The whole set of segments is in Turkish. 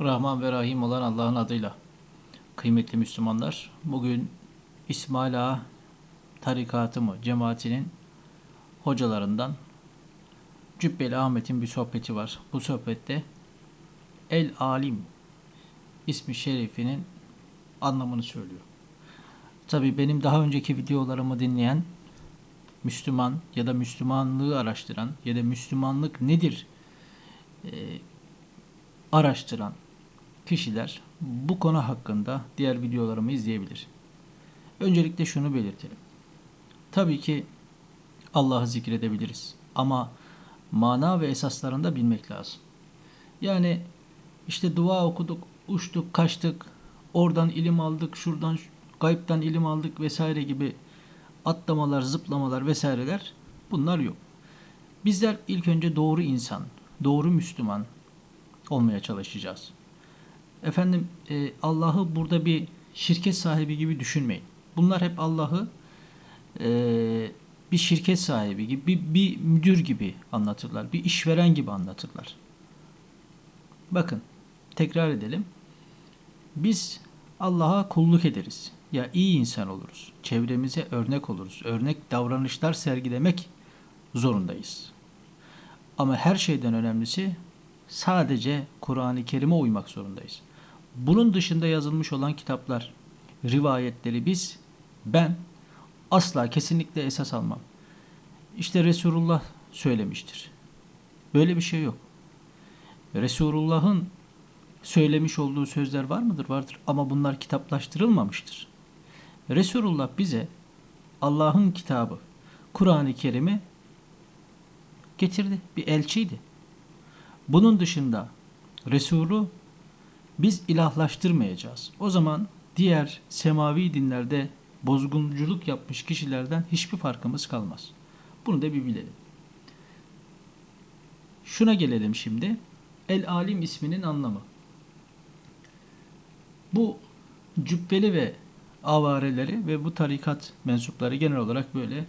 Rahman ve Rahim olan Allah'ın adıyla. Kıymetli Müslümanlar, bugün İsmail Ağa tarikatı mı, cemaatinin hocalarından Cübbeli Ahmet'in bir sohbeti var. Bu sohbette El Alim ismi şerifinin anlamını söylüyor. Tabi benim daha önceki videolarımı dinleyen Müslüman ya da Müslümanlığı araştıran ya da Müslümanlık nedir e, araştıran kişiler bu konu hakkında diğer videolarımı izleyebilir. Öncelikle şunu belirtelim. Tabii ki Allah'ı zikredebiliriz ama mana ve esaslarını da bilmek lazım. Yani işte dua okuduk, uçtuk, kaçtık, oradan ilim aldık, şuradan gayipten ilim aldık vesaire gibi atlamalar, zıplamalar vesaireler bunlar yok. Bizler ilk önce doğru insan, doğru Müslüman olmaya çalışacağız. Efendim e, Allah'ı burada bir şirket sahibi gibi düşünmeyin. Bunlar hep Allah'ı e, bir şirket sahibi gibi, bir, bir müdür gibi anlatırlar. Bir işveren gibi anlatırlar. Bakın tekrar edelim. Biz Allah'a kulluk ederiz. Ya iyi insan oluruz. Çevremize örnek oluruz. Örnek davranışlar sergilemek zorundayız. Ama her şeyden önemlisi sadece Kur'an-ı Kerim'e uymak zorundayız. Bunun dışında yazılmış olan kitaplar, rivayetleri biz, ben asla kesinlikle esas almam. İşte Resulullah söylemiştir. Böyle bir şey yok. Resulullah'ın söylemiş olduğu sözler var mıdır? Vardır. Ama bunlar kitaplaştırılmamıştır. Resulullah bize Allah'ın kitabı, Kur'an-ı Kerim'i getirdi. Bir elçiydi. Bunun dışında Resulü biz ilahlaştırmayacağız. O zaman diğer semavi dinlerde bozgunculuk yapmış kişilerden hiçbir farkımız kalmaz. Bunu da bir bilelim. Şuna gelelim şimdi. El Alim isminin anlamı. Bu cübbeli ve avareleri ve bu tarikat mensupları genel olarak böyle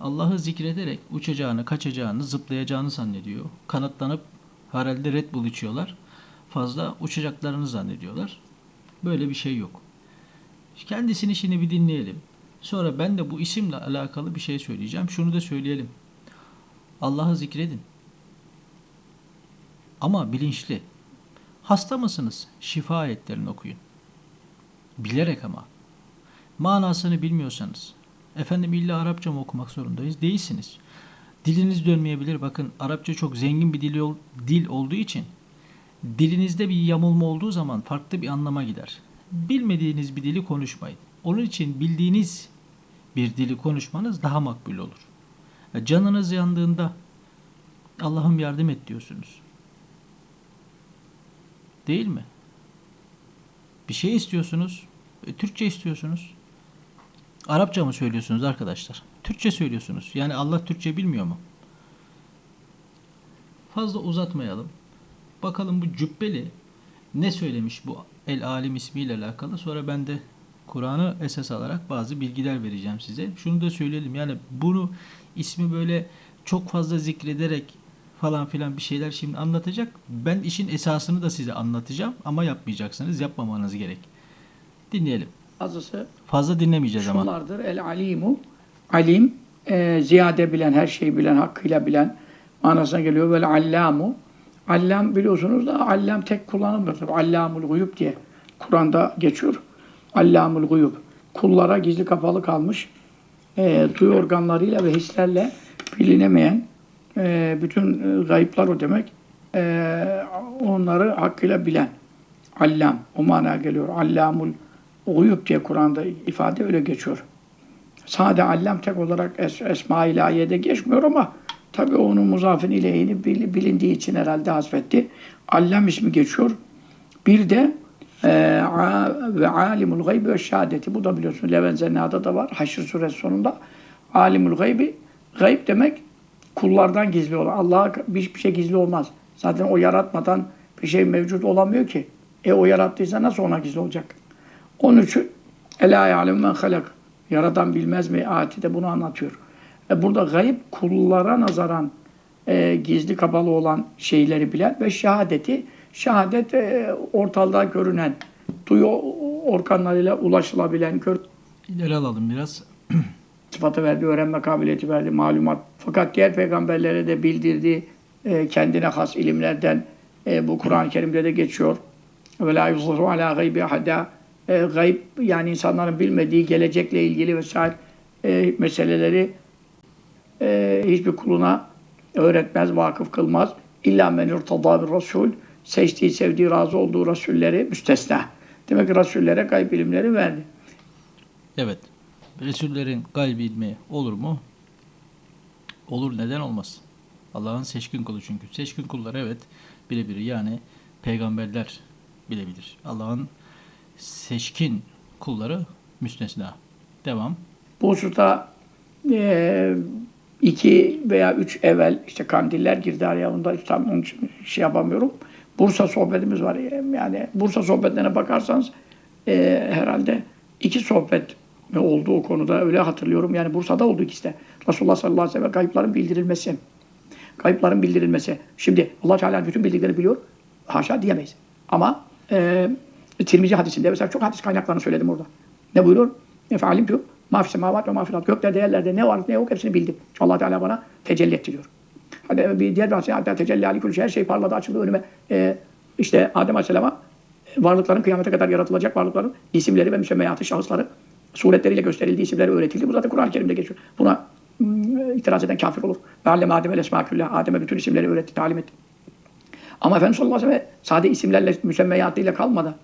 Allah'ı zikrederek uçacağını, kaçacağını, zıplayacağını zannediyor. Kanatlanıp herhalde Red Bull içiyorlar. Fazla uçacaklarını zannediyorlar. Böyle bir şey yok. Kendisini şimdi bir dinleyelim. Sonra ben de bu isimle alakalı bir şey söyleyeceğim. Şunu da söyleyelim. Allah'ı zikredin. Ama bilinçli. Hasta mısınız? Şifa ayetlerini okuyun. Bilerek ama. Manasını bilmiyorsanız. Efendim illa Arapça mı okumak zorundayız? Değilsiniz. Diliniz dönmeyebilir. Bakın Arapça çok zengin bir dil, dil olduğu için dilinizde bir yamulma olduğu zaman farklı bir anlama gider. Bilmediğiniz bir dili konuşmayın. Onun için bildiğiniz bir dili konuşmanız daha makbul olur. Canınız yandığında Allah'ım yardım et diyorsunuz. Değil mi? Bir şey istiyorsunuz. E, Türkçe istiyorsunuz. Arapça mı söylüyorsunuz arkadaşlar? Türkçe söylüyorsunuz. Yani Allah Türkçe bilmiyor mu? Fazla uzatmayalım. Bakalım bu cübbeli ne söylemiş bu El Alim ismiyle alakalı. Sonra ben de Kur'an'ı esas alarak bazı bilgiler vereceğim size. Şunu da söyleyelim. Yani bunu ismi böyle çok fazla zikrederek falan filan bir şeyler şimdi anlatacak. Ben işin esasını da size anlatacağım ama yapmayacaksınız. Yapmamanız gerek. Dinleyelim. Azısı Fazla dinlemeyeceğiz ama. şunlardır. El alimu. Alim, e, ziyade bilen, her şeyi bilen, hakkıyla bilen manasına geliyor. Vel allamu. Allam biliyorsunuz da allam tek kullanılmıyor. Allamul guyub diye Kur'an'da geçiyor. Allamul guyub. Kullara gizli kapalı kalmış e, duyu organlarıyla ve hislerle bilinemeyen e, bütün e, gayıplar o demek. E, onları hakkıyla bilen. Allam. O manaya geliyor. Allamul Uyup diye Kur'an'da ifade öyle geçiyor. Sade allam tek olarak es Esma ilahiyede geçmiyor ama tabi onun muzafin ileyhini bil, bilindiği için herhalde hasfetti. Allam ismi geçiyor. Bir de e, ve alimul gaybi ve şehadeti. Bu da biliyorsun Leven Zenna'da da var. Haşr suresi sonunda. Alimul gaybi. Gayb demek kullardan gizli olan. Allah'a hiçbir şey gizli olmaz. Zaten o yaratmadan bir şey mevcut olamıyor ki. E o yarattıysa nasıl ona gizli olacak? Onun için Ela ya'lem men halak. Yaradan bilmez mi? Ayeti de bunu anlatıyor. E burada gayb kullara nazaran e, gizli kapalı olan şeyleri bilen ve şehadeti şehadet e, ortalığa görünen, duyu organlarıyla ulaşılabilen, gör, İleri alalım biraz. sıfatı verdi, öğrenme kabiliyeti verdi, malumat. Fakat diğer peygamberlere de bildirdiği e, kendine has ilimlerden e, bu Kur'an-ı Kerim'de de geçiyor. Ve la yuzhiru ala gaybi ahada. E, gayb yani insanların bilmediği gelecekle ilgili vesaire e, meseleleri e, hiçbir kuluna öğretmez, vakıf kılmaz. İlla men irtada bir rasul. Seçtiği, sevdiği, razı olduğu rasulleri müstesna. Demek ki rasullere gayb ilimleri verdi. Evet. Resullerin gayb ilmi olur mu? Olur neden olmaz? Allah'ın seçkin kulu çünkü. Seçkin kulları evet bilebilir. Yani peygamberler bilebilir. Allah'ın seçkin kulları müstesna. Devam. Bu hususta iki veya üç evvel işte kandiller girdi araya. Onda tam onun için şey yapamıyorum. Bursa sohbetimiz var. Yani Bursa sohbetlerine bakarsanız eee, herhalde iki sohbet oldu o konuda öyle hatırlıyorum. Yani Bursa'da oldu ikisi de. Resulullah sallallahu aleyhi ve sellem kayıpların bildirilmesi. Kayıpların bildirilmesi. Şimdi Allah Teala bütün bildiklerini biliyor. Haşa diyemeyiz. Ama eee Tirmizi hadisinde mesela çok hadis kaynaklarını söyledim orada. Ne buyuruyor? Efendim diyor. Mafis semavat ve mafis Göklerde yerlerde ne var ne yok hepsini bildim. Allah Teala bana tecelli ettiriyor. Hadi bir diğer hadis hatta tecelli ali kulli şey, her şey parladı açıldı önüme. Ee, işte Adem Aleyhisselam'a varlıkların kıyamete kadar yaratılacak varlıkların isimleri ve müsemmeyatı şahısları suretleriyle gösterildiği isimleri öğretildi. Bu zaten Kur'an-ı Kerim'de geçiyor. Buna itiraz eden kafir olur. Ve allem Adem'e lesma küllah. Adem'e bütün isimleri öğretti, talim etti. Ama Efendimiz sallallahu aleyhi ve sellem sade isimlerle, müsemmeyatıyla kalmadı.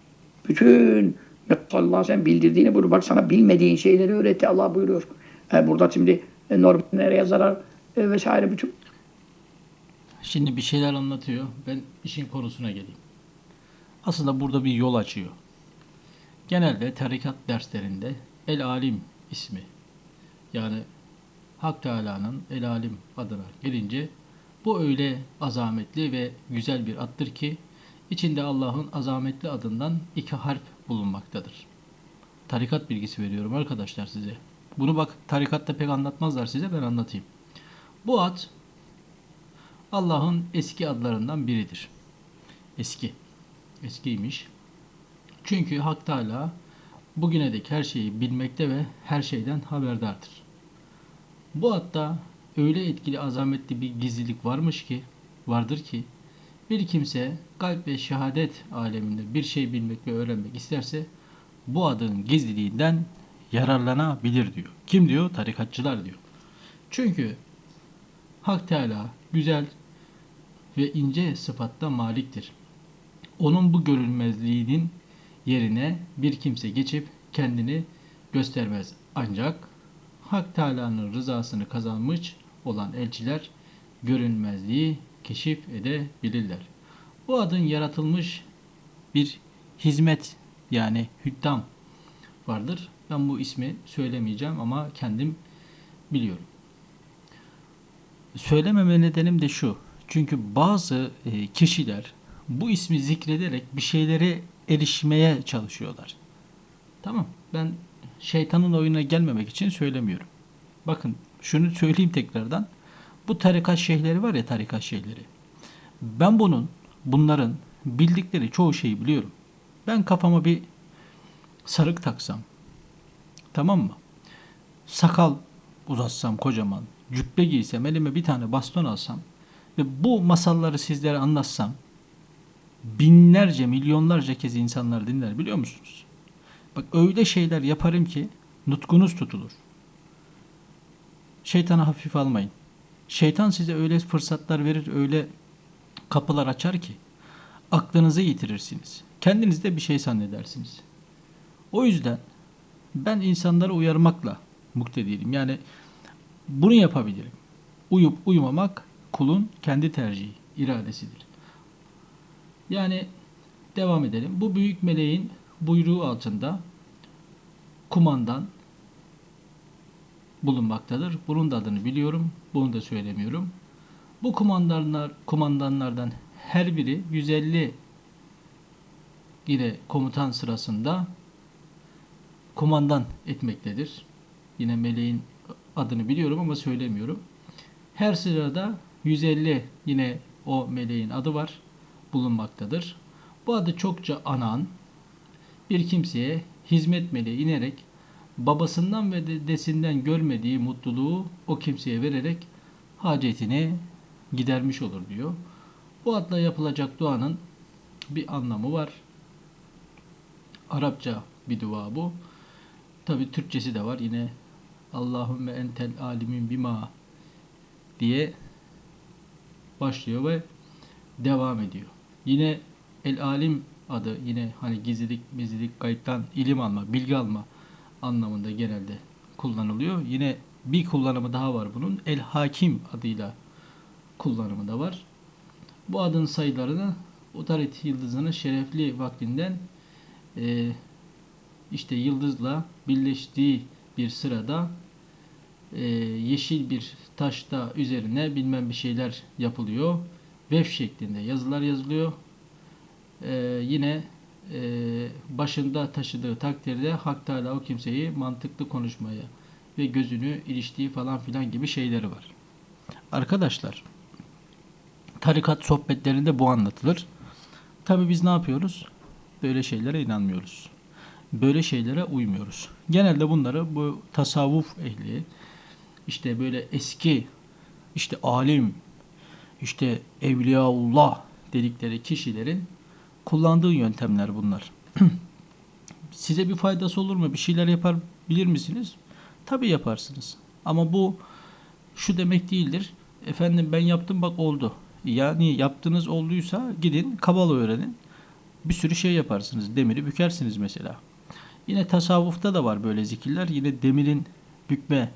Bütün ve sellem bildirdiğini buyuruyor. Bak sana bilmediğin şeyleri öğretti Allah buyuruyor. E, burada şimdi e, nereye zarar e, vesaire bütün Şimdi bir şeyler anlatıyor. Ben işin konusuna geleyim. Aslında burada bir yol açıyor. Genelde tarikat derslerinde El Alim ismi yani Hak Teala'nın El Alim adına gelince bu öyle azametli ve güzel bir addır ki içinde Allah'ın azametli adından iki harf bulunmaktadır. Tarikat bilgisi veriyorum arkadaşlar size. Bunu bak tarikatta pek anlatmazlar size ben anlatayım. Bu ad Allah'ın eski adlarından biridir. Eski. Eskiymiş. Çünkü Hak Teala bugüne dek her şeyi bilmekte ve her şeyden haberdardır. Bu hatta öyle etkili azametli bir gizlilik varmış ki, vardır ki bir kimse kalp ve şehadet aleminde bir şey bilmek ve öğrenmek isterse bu adın gizliliğinden yararlanabilir diyor. Kim diyor? Tarikatçılar diyor. Çünkü Hak Teala güzel ve ince sıfatta maliktir. Onun bu görünmezliğinin yerine bir kimse geçip kendini göstermez. Ancak Hak Teala'nın rızasını kazanmış olan elçiler görünmezliği keşif edebilirler. Bu adın yaratılmış bir hizmet yani hüddam vardır. Ben bu ismi söylemeyeceğim ama kendim biliyorum. Söylememe nedenim de şu. Çünkü bazı e, kişiler bu ismi zikrederek bir şeylere erişmeye çalışıyorlar. Tamam. Ben şeytanın oyuna gelmemek için söylemiyorum. Bakın şunu söyleyeyim tekrardan. Bu tarikat şeyhleri var ya tarikat şeyhleri. Ben bunun, bunların bildikleri çoğu şeyi biliyorum. Ben kafama bir sarık taksam, tamam mı? Sakal uzatsam kocaman, cübbe giysem, elime bir tane baston alsam ve bu masalları sizlere anlatsam binlerce, milyonlarca kez insanlar dinler biliyor musunuz? Bak öyle şeyler yaparım ki nutkunuz tutulur. Şeytana hafif almayın. Şeytan size öyle fırsatlar verir, öyle kapılar açar ki aklınızı yitirirsiniz. Kendiniz de bir şey zannedersiniz. O yüzden ben insanları uyarmakla muktediyim. Yani bunu yapabilirim. Uyup uyumamak kulun kendi tercihi, iradesidir. Yani devam edelim. Bu büyük meleğin buyruğu altında kumandan bulunmaktadır. Bunun da adını biliyorum. Bunu da söylemiyorum. Bu kumandanlar kumandanlardan her biri 150 yine komutan sırasında kumandan etmektedir. Yine meleğin adını biliyorum ama söylemiyorum. Her sırada 150 yine o meleğin adı var. bulunmaktadır. Bu adı çokça anan bir kimseye hizmet meleği inerek babasından ve dedesinden görmediği mutluluğu o kimseye vererek hacetini gidermiş olur diyor. Bu adla yapılacak duanın bir anlamı var. Arapça bir dua bu. Tabi Türkçesi de var. Yine Allahümme entel alimin bima diye başlıyor ve devam ediyor. Yine el alim adı yine hani gizlilik, gizlilik, kayıttan ilim alma, bilgi alma anlamında genelde kullanılıyor. Yine bir kullanımı daha var bunun. El hakim adıyla kullanımı da var. Bu adın sayılarını Utarit yıldızının şerefli vaktinden e, işte yıldızla birleştiği bir sırada e, yeşil bir taşta üzerine bilmem bir şeyler yapılıyor. Vef şeklinde yazılar yazılıyor. E, yine başında taşıdığı takdirde Hak Teala o kimseyi mantıklı konuşmaya ve gözünü iliştiği falan filan gibi şeyleri var. Arkadaşlar tarikat sohbetlerinde bu anlatılır. Tabi biz ne yapıyoruz? Böyle şeylere inanmıyoruz. Böyle şeylere uymuyoruz. Genelde bunları bu tasavvuf ehli, işte böyle eski, işte alim, işte evliyaullah dedikleri kişilerin kullandığı yöntemler bunlar. Size bir faydası olur mu? Bir şeyler yapar bilir misiniz? Tabii yaparsınız. Ama bu şu demek değildir. Efendim ben yaptım bak oldu. Yani yaptığınız olduysa gidin kabala öğrenin. Bir sürü şey yaparsınız. Demiri bükersiniz mesela. Yine tasavvufta da var böyle zikirler. Yine demirin bükme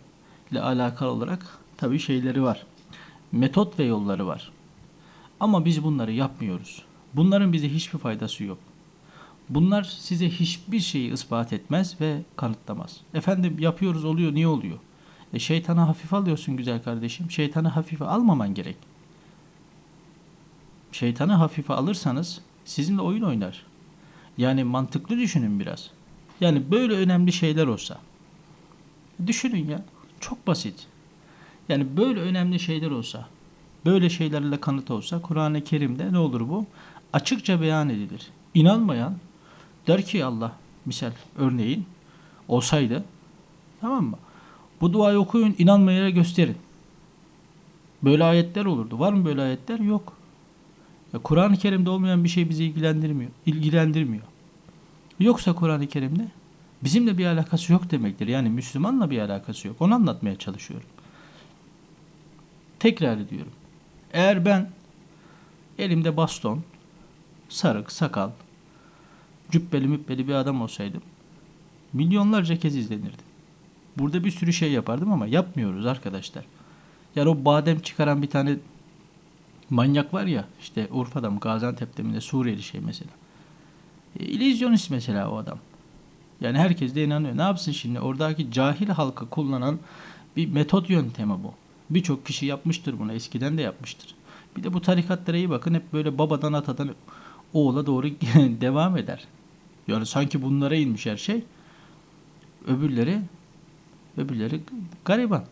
ile alakalı olarak tabii şeyleri var. Metot ve yolları var. Ama biz bunları yapmıyoruz. Bunların bize hiçbir faydası yok. Bunlar size hiçbir şeyi ispat etmez ve kanıtlamaz. Efendim yapıyoruz oluyor niye oluyor? E şeytanı hafife alıyorsun güzel kardeşim. Şeytanı hafife almaman gerek. Şeytanı hafife alırsanız sizinle oyun oynar. Yani mantıklı düşünün biraz. Yani böyle önemli şeyler olsa. Düşünün ya. Çok basit. Yani böyle önemli şeyler olsa, böyle şeylerle kanıt olsa Kur'an-ı Kerim'de ne olur bu? Açıkça beyan edilir. İnanmayan der ki Allah misal örneğin olsaydı tamam mı? Bu duayı okuyun inanmayana gösterin. Böyle ayetler olurdu. Var mı böyle ayetler? Yok. Kur'an-ı Kerim'de olmayan bir şey bizi ilgilendirmiyor. ilgilendirmiyor. Yoksa Kur'an-ı Kerim'de bizimle bir alakası yok demektir. Yani Müslümanla bir alakası yok. Onu anlatmaya çalışıyorum. Tekrar ediyorum. Eğer ben elimde baston, sarık, sakal, cübbeli mübbeli bir adam olsaydım milyonlarca kez izlenirdim. Burada bir sürü şey yapardım ama yapmıyoruz arkadaşlar. Yani o badem çıkaran bir tane manyak var ya işte Urfa'da mı Gaziantep'te mi de Suriyeli şey mesela. E, İllüzyonist mesela o adam. Yani herkes de inanıyor. Ne yapsın şimdi? Oradaki cahil halkı kullanan bir metot yöntemi bu. Birçok kişi yapmıştır bunu. Eskiden de yapmıştır. Bir de bu tarikatlara iyi bakın. Hep böyle babadan atadan oğula doğru devam eder. Yani sanki bunlara inmiş her şey. Öbürleri öbürleri gariban.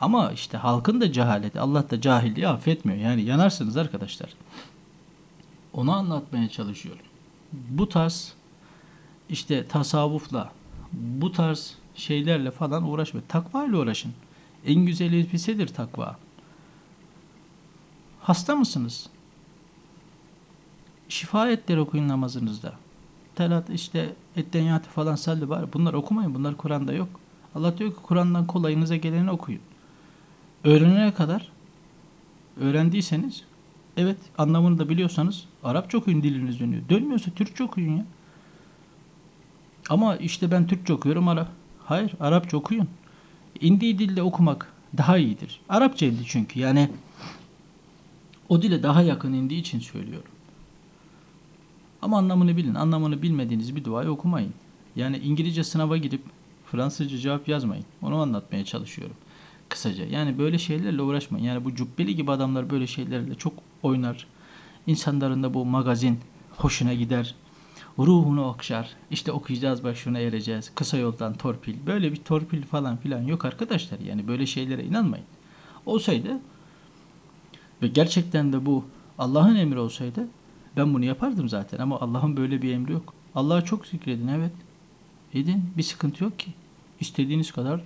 Ama işte halkın da cehaleti, Allah da cahilliği affetmiyor. Yani yanarsınız arkadaşlar. Onu anlatmaya çalışıyorum. Bu tarz işte tasavvufla, bu tarz şeylerle falan uğraşmayın. Takva ile uğraşın. En güzel elbisedir takva. Hasta mısınız? Şifa etleri okuyun namazınızda. Telat işte etteniyatı falan salli var. Bunlar okumayın. Bunlar Kur'an'da yok. Allah diyor ki Kur'an'dan kolayınıza geleni okuyun. Öğrenene kadar öğrendiyseniz evet anlamını da biliyorsanız Arapça okuyun diliniz dönüyor. Dönmüyorsa Türkçe okuyun ya. Ama işte ben Türkçe okuyorum Arap. Hayır Arapça okuyun. İndiği dilde okumak daha iyidir. Arapça indi çünkü yani o dile daha yakın indiği için söylüyorum. Ama anlamını bilin. Anlamını bilmediğiniz bir duayı okumayın. Yani İngilizce sınava girip Fransızca cevap yazmayın. Onu anlatmaya çalışıyorum. Kısaca. Yani böyle şeylerle uğraşmayın. Yani bu cübbeli gibi adamlar böyle şeylerle çok oynar. İnsanların da bu magazin hoşuna gider. Ruhunu okşar. İşte okuyacağız bak şuna ereceğiz. Kısa yoldan torpil. Böyle bir torpil falan filan yok arkadaşlar. Yani böyle şeylere inanmayın. Olsaydı ve gerçekten de bu Allah'ın emri olsaydı ben bunu yapardım zaten ama Allah'ın böyle bir emri yok. Allah'a çok zikredin evet. Edin bir sıkıntı yok ki. İstediğiniz kadar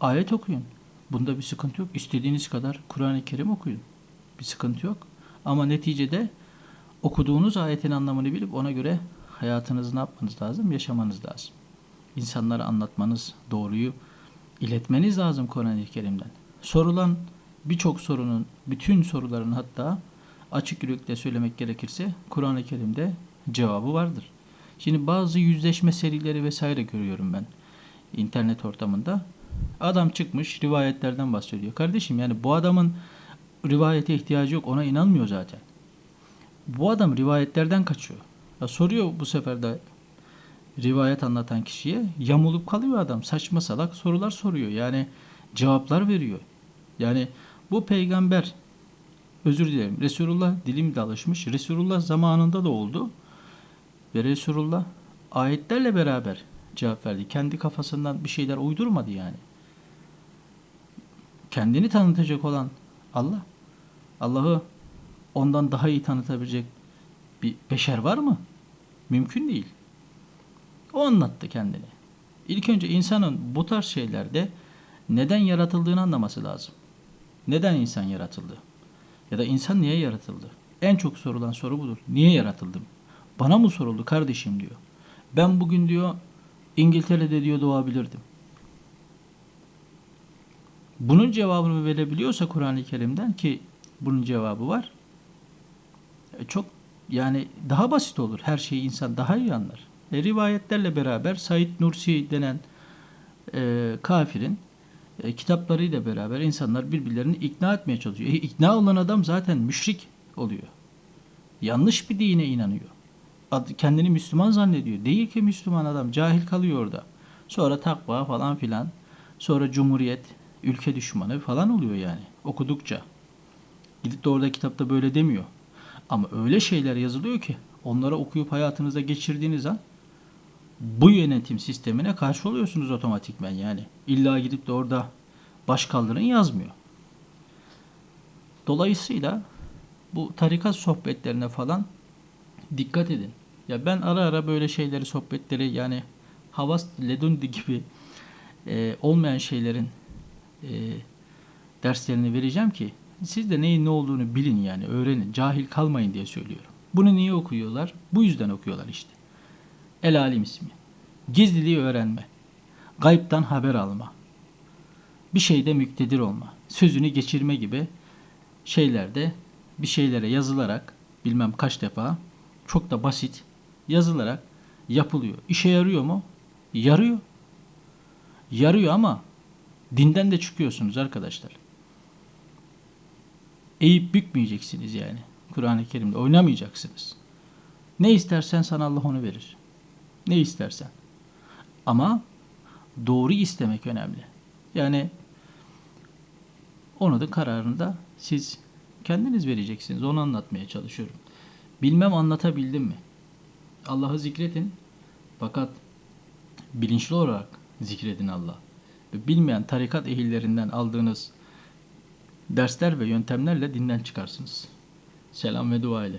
ayet okuyun. Bunda bir sıkıntı yok. İstediğiniz kadar Kur'an-ı Kerim okuyun. Bir sıkıntı yok. Ama neticede okuduğunuz ayetin anlamını bilip ona göre hayatınızı ne yapmanız lazım? Yaşamanız lazım. İnsanlara anlatmanız, doğruyu iletmeniz lazım Kur'an-ı Kerim'den. Sorulan birçok sorunun, bütün soruların hatta açık yürekle söylemek gerekirse Kur'an-ı Kerim'de cevabı vardır. Şimdi bazı yüzleşme serileri vesaire görüyorum ben internet ortamında. Adam çıkmış rivayetlerden bahsediyor. Kardeşim yani bu adamın rivayete ihtiyacı yok. Ona inanmıyor zaten. Bu adam rivayetlerden kaçıyor. Ya soruyor bu sefer de rivayet anlatan kişiye yamulup kalıyor adam. Saçma salak sorular soruyor. Yani cevaplar veriyor. Yani bu peygamber özür dilerim. Resulullah dilim de alışmış. Resulullah zamanında da oldu. Ve Resulullah ayetlerle beraber cevap verdi. Kendi kafasından bir şeyler uydurmadı yani. Kendini tanıtacak olan Allah. Allah'ı ondan daha iyi tanıtabilecek bir beşer var mı? Mümkün değil. O anlattı kendini. İlk önce insanın bu tarz şeylerde neden yaratıldığını anlaması lazım. Neden insan yaratıldı? Ya da insan niye yaratıldı? En çok sorulan soru budur. Niye yaratıldım? Bana mı soruldu kardeşim diyor. Ben bugün diyor İngiltere'de diyor doğabilirdim. Bunun cevabını verebiliyorsa Kur'an-ı Kerim'den ki bunun cevabı var. e, Çok yani daha basit olur. Her şeyi insan daha iyi anlar. E, rivayetlerle beraber Said Nursi denen e, kafirin e, kitaplarıyla beraber insanlar birbirlerini ikna etmeye çalışıyor. E, ikna olan adam zaten müşrik oluyor. Yanlış bir dine inanıyor. Ad- Kendini Müslüman zannediyor. Değil ki Müslüman adam. Cahil kalıyor orada. Sonra takva falan filan. Sonra cumhuriyet, ülke düşmanı falan oluyor yani. Okudukça. Gidip de orada kitapta böyle demiyor. Ama öyle şeyler yazılıyor ki onları okuyup hayatınıza geçirdiğiniz an bu yönetim sistemine karşı oluyorsunuz otomatikmen yani. İlla gidip de orada baş kaldırın yazmıyor. Dolayısıyla bu tarikat sohbetlerine falan dikkat edin. Ya ben ara ara böyle şeyleri, sohbetleri yani Havas Ledundi gibi e, olmayan şeylerin e, derslerini vereceğim ki siz de neyin ne olduğunu bilin yani öğrenin. Cahil kalmayın diye söylüyorum. Bunu niye okuyorlar? Bu yüzden okuyorlar işte. El alim ismi. Gizliliği öğrenme. Gayiptan haber alma. Bir şeyde müktedir olma. Sözünü geçirme gibi şeylerde bir şeylere yazılarak bilmem kaç defa çok da basit yazılarak yapılıyor. İşe yarıyor mu? Yarıyor. Yarıyor ama dinden de çıkıyorsunuz arkadaşlar. Eğip bükmeyeceksiniz yani. Kur'an-ı Kerim'de oynamayacaksınız. Ne istersen sana Allah onu verir. Ne istersen. Ama doğru istemek önemli. Yani onu da kararını da siz kendiniz vereceksiniz. Onu anlatmaya çalışıyorum. Bilmem anlatabildim mi? Allah'ı zikredin. Fakat bilinçli olarak zikredin Allah. Ve bilmeyen tarikat ehillerinden aldığınız dersler ve yöntemlerle dinden çıkarsınız. Selam ve dua ile.